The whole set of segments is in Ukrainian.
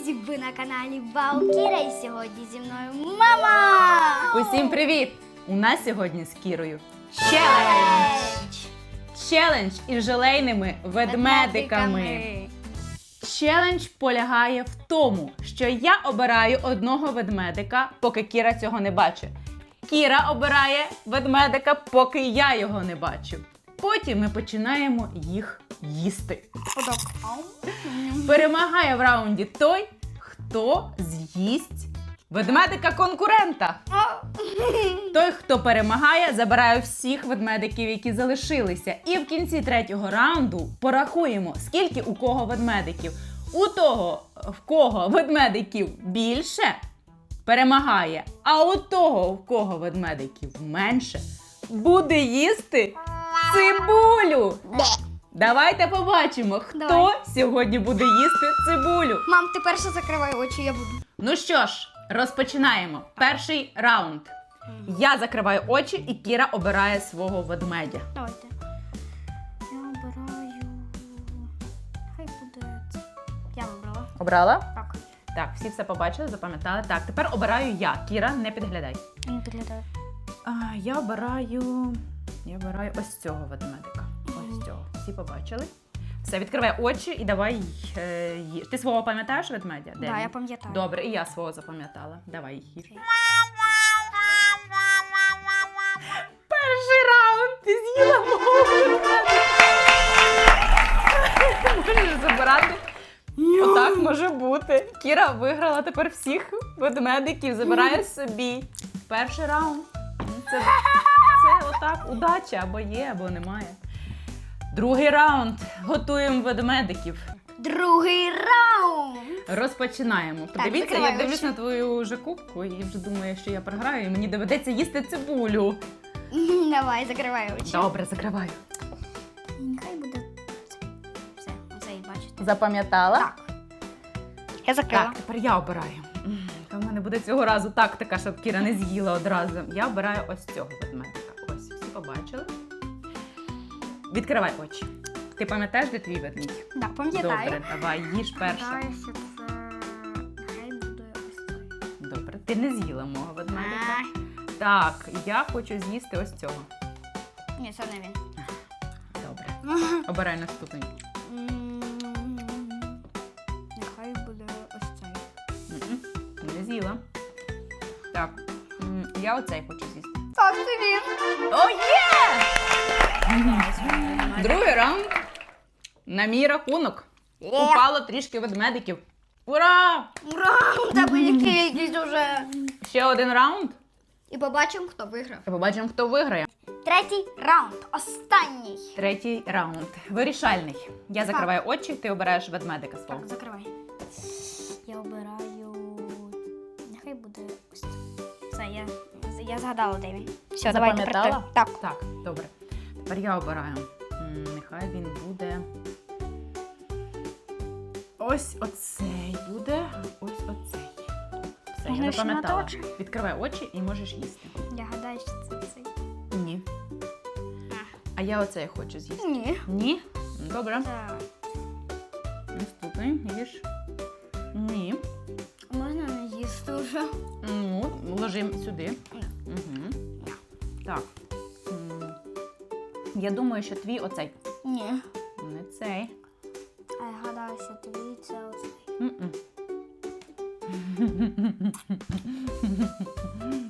друзі! Ви на каналі Ваукіра і сьогодні зі мною мама! Усім привіт! У нас сьогодні з Кірою челендж! Челендж із желейними ведмедиками. Челендж полягає в тому, що я обираю одного ведмедика, поки Кіра цього не бачить. Кіра обирає ведмедика, поки я його не бачу. Потім ми починаємо їх їсти. Перемагає в раунді той, хто з'їсть ведмедика конкурента. Той, хто перемагає, забирає всіх ведмедиків, які залишилися. І в кінці третього раунду порахуємо, скільки у кого ведмедиків. У того, в кого ведмедиків більше, перемагає. А у того, в кого ведмедиків менше, буде їсти цибулю. Давайте побачимо, хто Давай. сьогодні буде їсти цибулю. Мам, ти перша закривай очі, я буду. Ну що ж, розпочинаємо. Перший раунд. Я закриваю очі, і Кіра обирає свого ведмедя. Давайте. Я обираю. Хай буде це. Я вибрала. Обрала? Так. Так, всі все побачили, запам'ятали. Так, тепер обираю я. Кіра, не підглядай. Я не підглядаю. А, я обираю. Я обираю ось цього ведмедика. Ось цього. Всі побачили. Все, відкривай очі і давай е, їж. Ти свого пам'ятаєш ведмедя? Де Так, він? я пам'ятаю. Добре, і я свого запам'ятала. Давай їж. Перший раунд ти з'їла мого ведмедика. Можеш забирати. Отак може бути. Кіра виграла тепер всіх ведмедиків, забирає собі. Перший раунд. Ну, Це, це отак удача або є, або немає. Другий раунд. Готуємо ведмедиків. Другий раунд. Розпочинаємо. Подивіться, закривай я дивлюсь очі. на твою вже кубку і вже думаю, що я програю, і мені доведеться їсти цибулю. Давай, закривай очі. Добре, закриваю. Нехай буде це. Все, оце і бачите. Запам'ятала? Так. Я закрила. Так, тепер я обираю. М, Та в мене буде цього разу тактика, щоб Кіра не з'їла одразу. Я обираю ось цього ведмедика. Побачили. Відкривай очі. Ти пам'ятаєш, де твій ведмідь? Да, пам'ятаю. Добре, давай, їж перше. Гадаю, це. Буде ось це. Добре, ти не з'їла мого ведмедика. Так, я хочу з'їсти ось цього. Ні, це не він. Добре. Обирай наступний. М, Нехай буде ось цей. М-м, Не з'їла. Так, м, я оцей хочу з'їсти. Так, він. О, є! Другий раунд. На мій рахунок. Упало трішки ведмедиків. Ура! Ура! У тебе якийсь уже. Ще один раунд. І побачимо, хто виграв. І побачимо, хто виграє. Третій раунд. Останній. Третій раунд. Вирішальний. Я закриваю очі, ти обираєш ведмедика свого. Так, закривай. Я обираю. Нехай буде ось це. Я, я згадала, де він. Все, давай тепер Запам'ятала? Так. Так, добре. Тепер я обираю. М, Нехай він буде. Ось оцей буде. Ось оцей. Все, Можна я ще на запам'ятала. очі? Відкривай очі і можеш їсти. Я гадаю, що це цей. Ні. А я оцей хочу з'їсти. Ні. Ні? Добре. Так. Наступний. Їж. Ні. Можна не їсти вже. Ну, ложимо сюди. Угу. Так. М, Я думаю, що твій оцей. Ні. Не цей. А я гадаю, що тобі це оцей.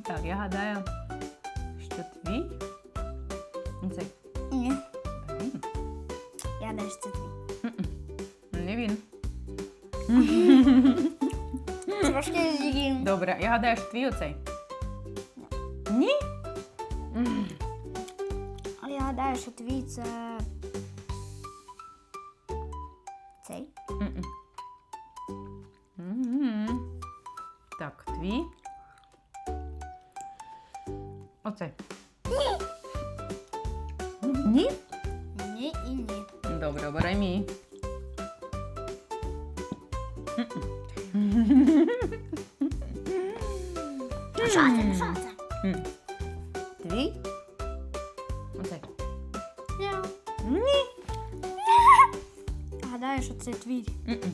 Так, я гадаю, що твій. Цей. Ні. Блін, Я гадаю, що це твій. Не він. Трошки з'їм. Добре, я гадаю, що твій оцей. Ні? А я гадаю, що твій це. Цей. Так, твій. Оцей. Ні? Ні і ні. Добре, обирай мій. Що це? Що Гадаю, що це твій. М-м.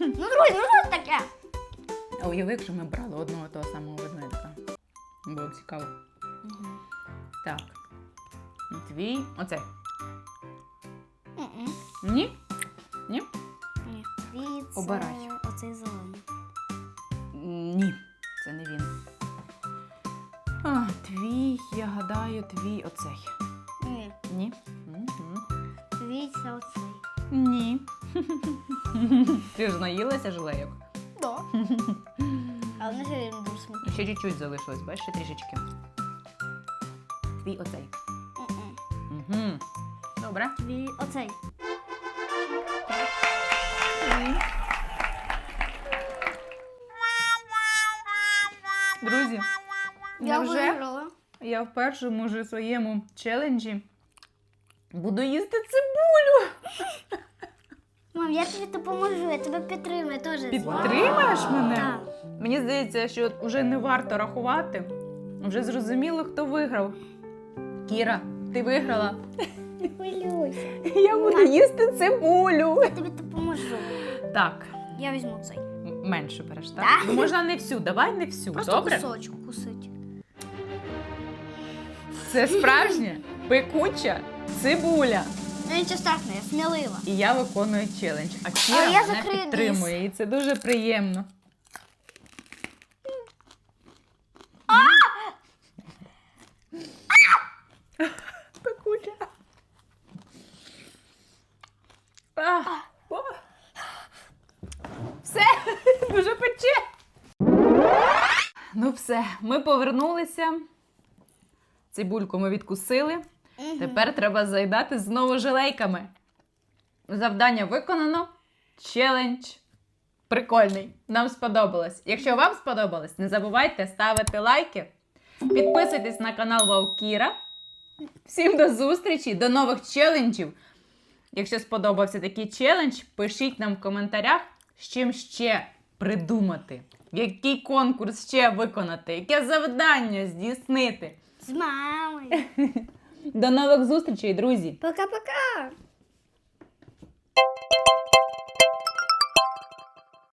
Ну, друзі, ну що це таке? А уяви, якщо ми брали одного того самого ведмедика. Було б цікаво. Так. Твій. Оцей. Ні? Ні? Ні. Твій це Обирай. Оцей зелений. Ні, це не він. А, твій, я гадаю, твій оцей. Це оцей. Ні. Ти ж наїлася жилейок. Да. Але не він дуже. Ще чуть-чуть залишилось, бачиш, ще трішечки. Твій оцей. Мгм. Угу. Добре. Твій оцей. Друзі, Я невже виграла. я в першому же своєму челенджі буду їсти цибулю. Мам, я тобі допоможу, я тебе підтримую теж. Підтримаєш мене? Так. Мені здається, що вже не варто рахувати. Вже зрозуміло, хто виграв. Кіра, ти виграла. Не хвилюйся. Я буду їсти цибулю. Я тобі допоможу. Так, Я візьму цей. менше береш, так? Так. Ну, можна не всю, давай не всю. Просто Добре? кусочок кусить. Це справжня пекуча цибуля. Ну нічого страшного, я смілива. І я виконую челендж. А Кіра Але я мене закрию підтримує, і це дуже приємно. Пекуча. А, о. Все, дуже пече. Ну все, ми повернулися. Цибульку ми відкусили. Тепер треба заїдати знову жилейками. Завдання виконано. Челендж прикольний. Нам сподобалось. Якщо вам сподобалось, не забувайте ставити лайки. Підписуйтесь на канал Ваукіра. Всім до зустрічі, до нових челенджів. Якщо сподобався такий челендж, пишіть нам в коментарях, з чим ще придумати, який конкурс ще виконати, яке завдання здійснити. З мамою. До нових зустрічей, друзі! Пока-пока.